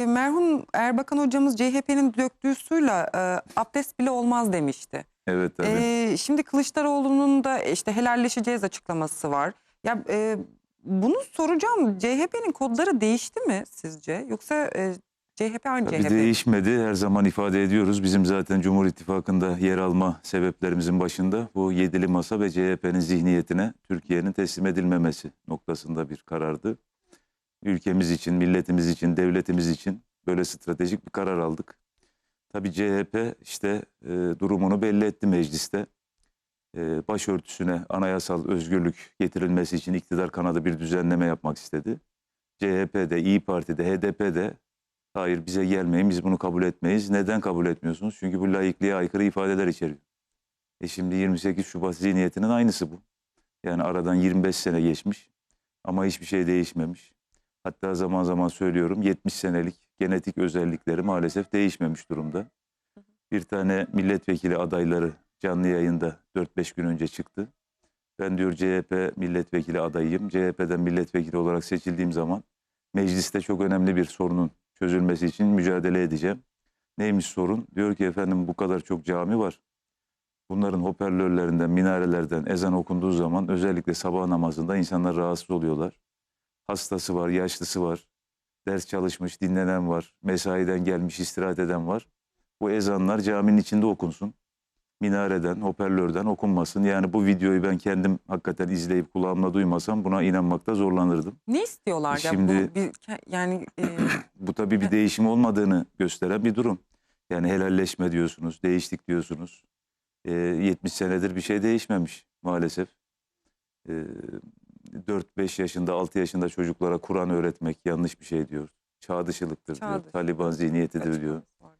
E, Merhum Erbakan hocamız CHP'nin döktüğü suyla e, abdest bile olmaz demişti. Evet tabii. E, şimdi Kılıçdaroğlu'nun da işte helalleşeceğiz açıklaması var. Ya e, bunu soracağım. CHP'nin kodları değişti mi sizce? Yoksa e, CHP aynı Tabii CHP. değişmedi. Her zaman ifade ediyoruz. Bizim zaten Cumhur İttifakı'nda yer alma sebeplerimizin başında bu yedili masa ve CHP'nin zihniyetine Türkiye'nin teslim edilmemesi noktasında bir karardı. Ülkemiz için, milletimiz için, devletimiz için böyle stratejik bir karar aldık. Tabii CHP işte e, durumunu belli etti mecliste. E, başörtüsüne anayasal özgürlük getirilmesi için iktidar kanadı bir düzenleme yapmak istedi. CHP'de, İyi Parti'de, HDP'de Hayır bize gelmeyin biz bunu kabul etmeyiz. Neden kabul etmiyorsunuz? Çünkü bu laikliğe aykırı ifadeler içeriyor. E şimdi 28 Şubat zihniyetinin aynısı bu. Yani aradan 25 sene geçmiş ama hiçbir şey değişmemiş. Hatta zaman zaman söylüyorum 70 senelik genetik özellikleri maalesef değişmemiş durumda. Bir tane milletvekili adayları canlı yayında 4-5 gün önce çıktı. Ben diyor CHP milletvekili adayıyım. CHP'den milletvekili olarak seçildiğim zaman mecliste çok önemli bir sorunun çözülmesi için mücadele edeceğim. Neymiş sorun? Diyor ki efendim bu kadar çok cami var. Bunların hoparlörlerinden, minarelerden ezan okunduğu zaman özellikle sabah namazında insanlar rahatsız oluyorlar. Hastası var, yaşlısı var, ders çalışmış, dinlenen var, mesaiden gelmiş, istirahat eden var. Bu ezanlar caminin içinde okunsun. Minareden, hoparlörden okunmasın. Yani bu videoyu ben kendim hakikaten izleyip kulağımla duymasam buna inanmakta zorlanırdım. Ne istiyorlar? ya? Şimdi- Bu bir, yani e, Bu tabii bir değişim olmadığını gösteren bir durum. Yani helalleşme diyorsunuz, değiştik diyorsunuz. Ee, 70 senedir bir şey değişmemiş maalesef. Ee, 4-5 yaşında, 6 yaşında çocuklara Kur'an öğretmek yanlış bir şey diyor. Çağ dışılıktır Çağ diyor. dışı. Taliban zihniyetidir diyor. vardı.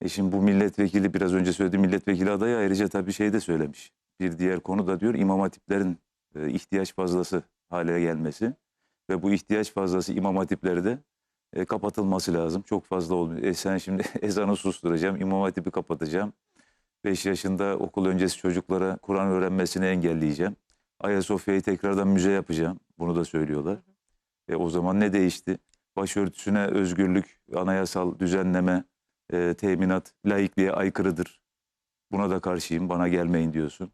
E şimdi bu milletvekili biraz önce söylediğim milletvekili adayı ayrıca tabii şey de söylemiş. Bir diğer konu da diyor imam hatiplerin e, ihtiyaç fazlası hale gelmesi. Ve bu ihtiyaç fazlası imam hatipleri de e, kapatılması lazım. Çok fazla olmuyor. E sen şimdi ezanı susturacağım, imam hatibi kapatacağım. 5 yaşında okul öncesi çocuklara Kur'an öğrenmesini engelleyeceğim. Ayasofya'yı tekrardan müze yapacağım. Bunu da söylüyorlar. E o zaman ne değişti? Başörtüsüne özgürlük, anayasal düzenleme, e, teminat laikliğe aykırıdır. Buna da karşıyım, bana gelmeyin diyorsun.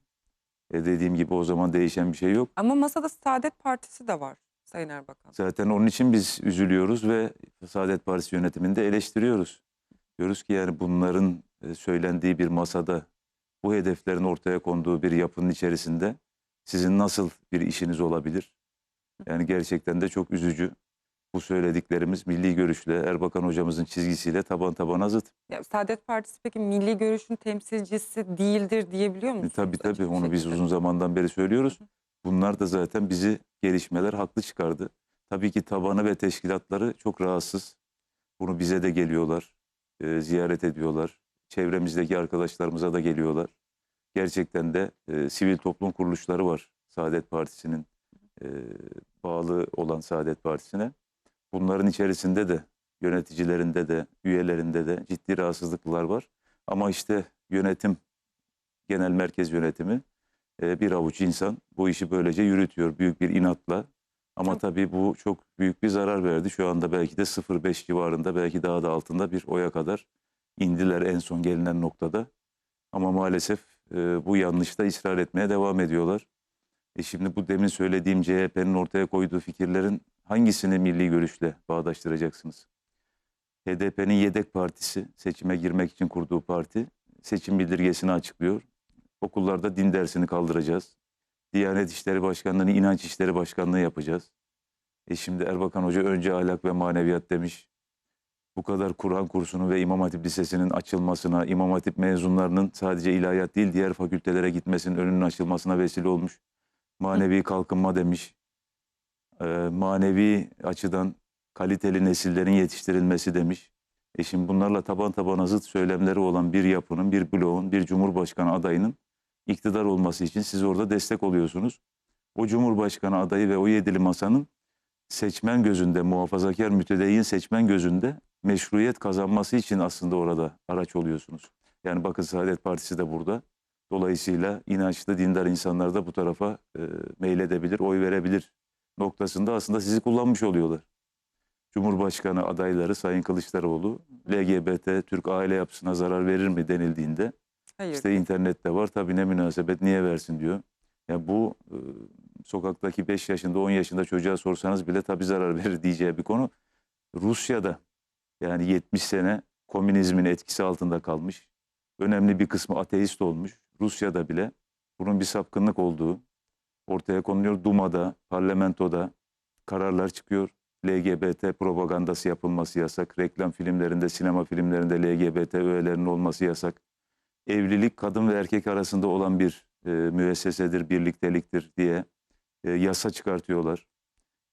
E dediğim gibi o zaman değişen bir şey yok. Ama masada Saadet Partisi de var Sayın Erbakan. Zaten onun için biz üzülüyoruz ve Saadet Partisi yönetimini de eleştiriyoruz. Diyoruz ki yani bunların e, söylendiği bir masada bu hedeflerin ortaya konduğu bir yapının içerisinde sizin nasıl bir işiniz olabilir? Yani gerçekten de çok üzücü. Bu söylediklerimiz milli görüşle, Erbakan hocamızın çizgisiyle taban tabana zıt. Ya, Saadet Partisi peki milli görüşün temsilcisi değildir diyebiliyor E, musunuz? tabii açık tabii bir onu biz uzun zamandan beri söylüyoruz. Bunlar da zaten bizi gelişmeler haklı çıkardı. Tabii ki tabanı ve teşkilatları çok rahatsız. Bunu bize de geliyorlar, e, ziyaret ediyorlar. Çevremizdeki arkadaşlarımıza da geliyorlar. Gerçekten de e, sivil toplum kuruluşları var Saadet Partisi'nin e, bağlı olan Saadet Partisi'ne. Bunların içerisinde de yöneticilerinde de üyelerinde de ciddi rahatsızlıklar var. Ama işte yönetim, genel merkez yönetimi e, bir avuç insan bu işi böylece yürütüyor büyük bir inatla. Ama tabii bu çok büyük bir zarar verdi. Şu anda belki de 0.5 civarında belki daha da altında bir oya kadar indiler en son gelinen noktada. Ama maalesef e, bu yanlışta ısrar etmeye devam ediyorlar. E şimdi bu demin söylediğim CHP'nin ortaya koyduğu fikirlerin hangisini milli görüşle bağdaştıracaksınız? HDP'nin yedek partisi, seçime girmek için kurduğu parti seçim bildirgesini açıklıyor. Okullarda din dersini kaldıracağız. Diyanet İşleri Başkanlığı'nı İnanç İşleri Başkanlığı yapacağız. E şimdi Erbakan Hoca önce ahlak ve maneviyat demiş. Bu kadar Kur'an kursunun ve İmam Hatip Lisesi'nin açılmasına, İmam Hatip mezunlarının sadece ilahiyat değil diğer fakültelere gitmesinin önünün açılmasına vesile olmuş. Manevi kalkınma demiş. E, manevi açıdan kaliteli nesillerin yetiştirilmesi demiş. E şimdi bunlarla taban tabana zıt söylemleri olan bir yapının, bir bloğun, bir cumhurbaşkanı adayının iktidar olması için siz orada destek oluyorsunuz. O cumhurbaşkanı adayı ve o yedili masanın seçmen gözünde, muhafazakar mütedeyyin seçmen gözünde meşruiyet kazanması için aslında orada araç oluyorsunuz. Yani bakın Saadet Partisi de burada. Dolayısıyla inançlı, dindar insanlar da bu tarafa e, meyledebilir, oy verebilir noktasında aslında sizi kullanmış oluyorlar. Cumhurbaşkanı adayları Sayın Kılıçdaroğlu LGBT Türk aile yapısına zarar verir mi denildiğinde Hayır. işte internette var tabii ne münasebet niye versin diyor. Ya bu e, sokaktaki 5 yaşında 10 yaşında çocuğa sorsanız bile tabii zarar verir diyeceği bir konu. Rusya'da yani 70 sene komünizmin etkisi altında kalmış. Önemli bir kısmı ateist olmuş. Rusya'da bile bunun bir sapkınlık olduğu ortaya konuluyor. Duma'da, parlamentoda kararlar çıkıyor. LGBT propagandası yapılması yasak. Reklam filmlerinde, sinema filmlerinde LGBT öğelerinin olması yasak. Evlilik kadın ve erkek arasında olan bir e, müessesedir, birlikteliktir diye e, yasa çıkartıyorlar.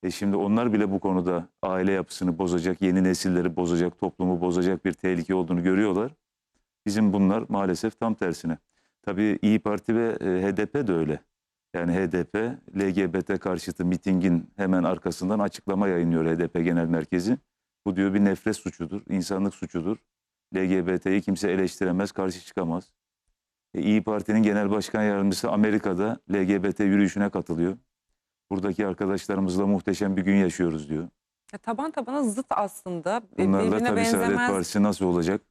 E şimdi onlar bile bu konuda aile yapısını bozacak, yeni nesilleri bozacak, toplumu bozacak bir tehlike olduğunu görüyorlar. Bizim bunlar maalesef tam tersine. Tabii İyi Parti ve e, HDP de öyle. Yani HDP LGBT karşıtı mitingin hemen arkasından açıklama yayınlıyor HDP Genel Merkezi. Bu diyor bir nefret suçudur, insanlık suçudur. LGBT'yi kimse eleştiremez, karşı çıkamaz. E, İyi Parti'nin genel başkan yardımcısı Amerika'da LGBT yürüyüşüne katılıyor. Buradaki arkadaşlarımızla muhteşem bir gün yaşıyoruz diyor. Ya taban tabana zıt aslında. E, Bunlarla birbirine tabii Saadet benzemez. Partisi nasıl olacak?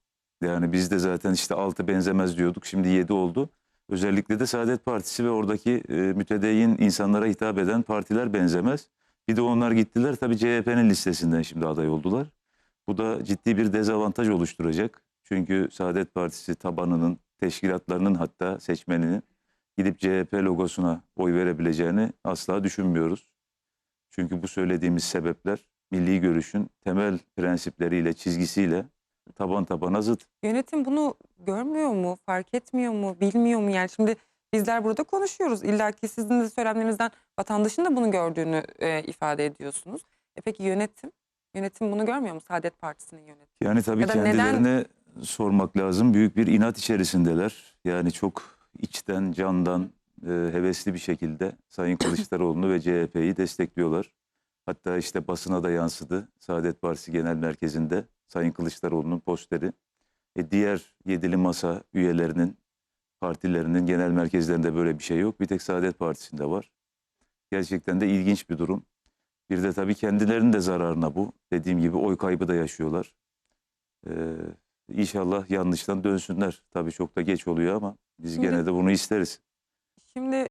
Yani biz de zaten işte altı benzemez diyorduk. Şimdi yedi oldu. Özellikle de Saadet Partisi ve oradaki e, mütedeyyin insanlara hitap eden partiler benzemez. Bir de onlar gittiler tabii CHP'nin listesinden şimdi aday oldular. Bu da ciddi bir dezavantaj oluşturacak. Çünkü Saadet Partisi tabanının, teşkilatlarının hatta seçmeninin gidip CHP logosuna oy verebileceğini asla düşünmüyoruz. Çünkü bu söylediğimiz sebepler milli görüşün temel prensipleriyle, çizgisiyle taban tabana zıt. Yönetim bunu görmüyor mu, fark etmiyor mu, bilmiyor mu? Yani şimdi bizler burada konuşuyoruz. İlla ki sizin de söylemlerinizden vatandaşın da bunu gördüğünü e, ifade ediyorsunuz. E peki yönetim? Yönetim bunu görmüyor mu? Saadet Partisi'nin yönetimi. Yani tabii Ya da neden- kendilerine sormak lazım. Büyük bir inat içerisindeler. Yani çok içten, candan, e, hevesli bir şekilde Sayın Kılıçdaroğlu'nu ve CHP'yi destekliyorlar. Hatta işte basına da yansıdı. Saadet Partisi Genel Merkezi'nde Sayın Kılıçdaroğlu'nun posteri. E, diğer yedili masa üyelerinin, partilerinin genel merkezlerinde böyle bir şey yok. Bir tek Saadet Partisi'nde var. Gerçekten de ilginç bir durum. Bir de tabii kendilerinin de zararına bu. Dediğim gibi oy kaybı da yaşıyorlar. Ee, inşallah yanlıştan dönsünler. Tabii çok da geç oluyor ama biz Şimdi- gene de bunu isteriz. Şimdi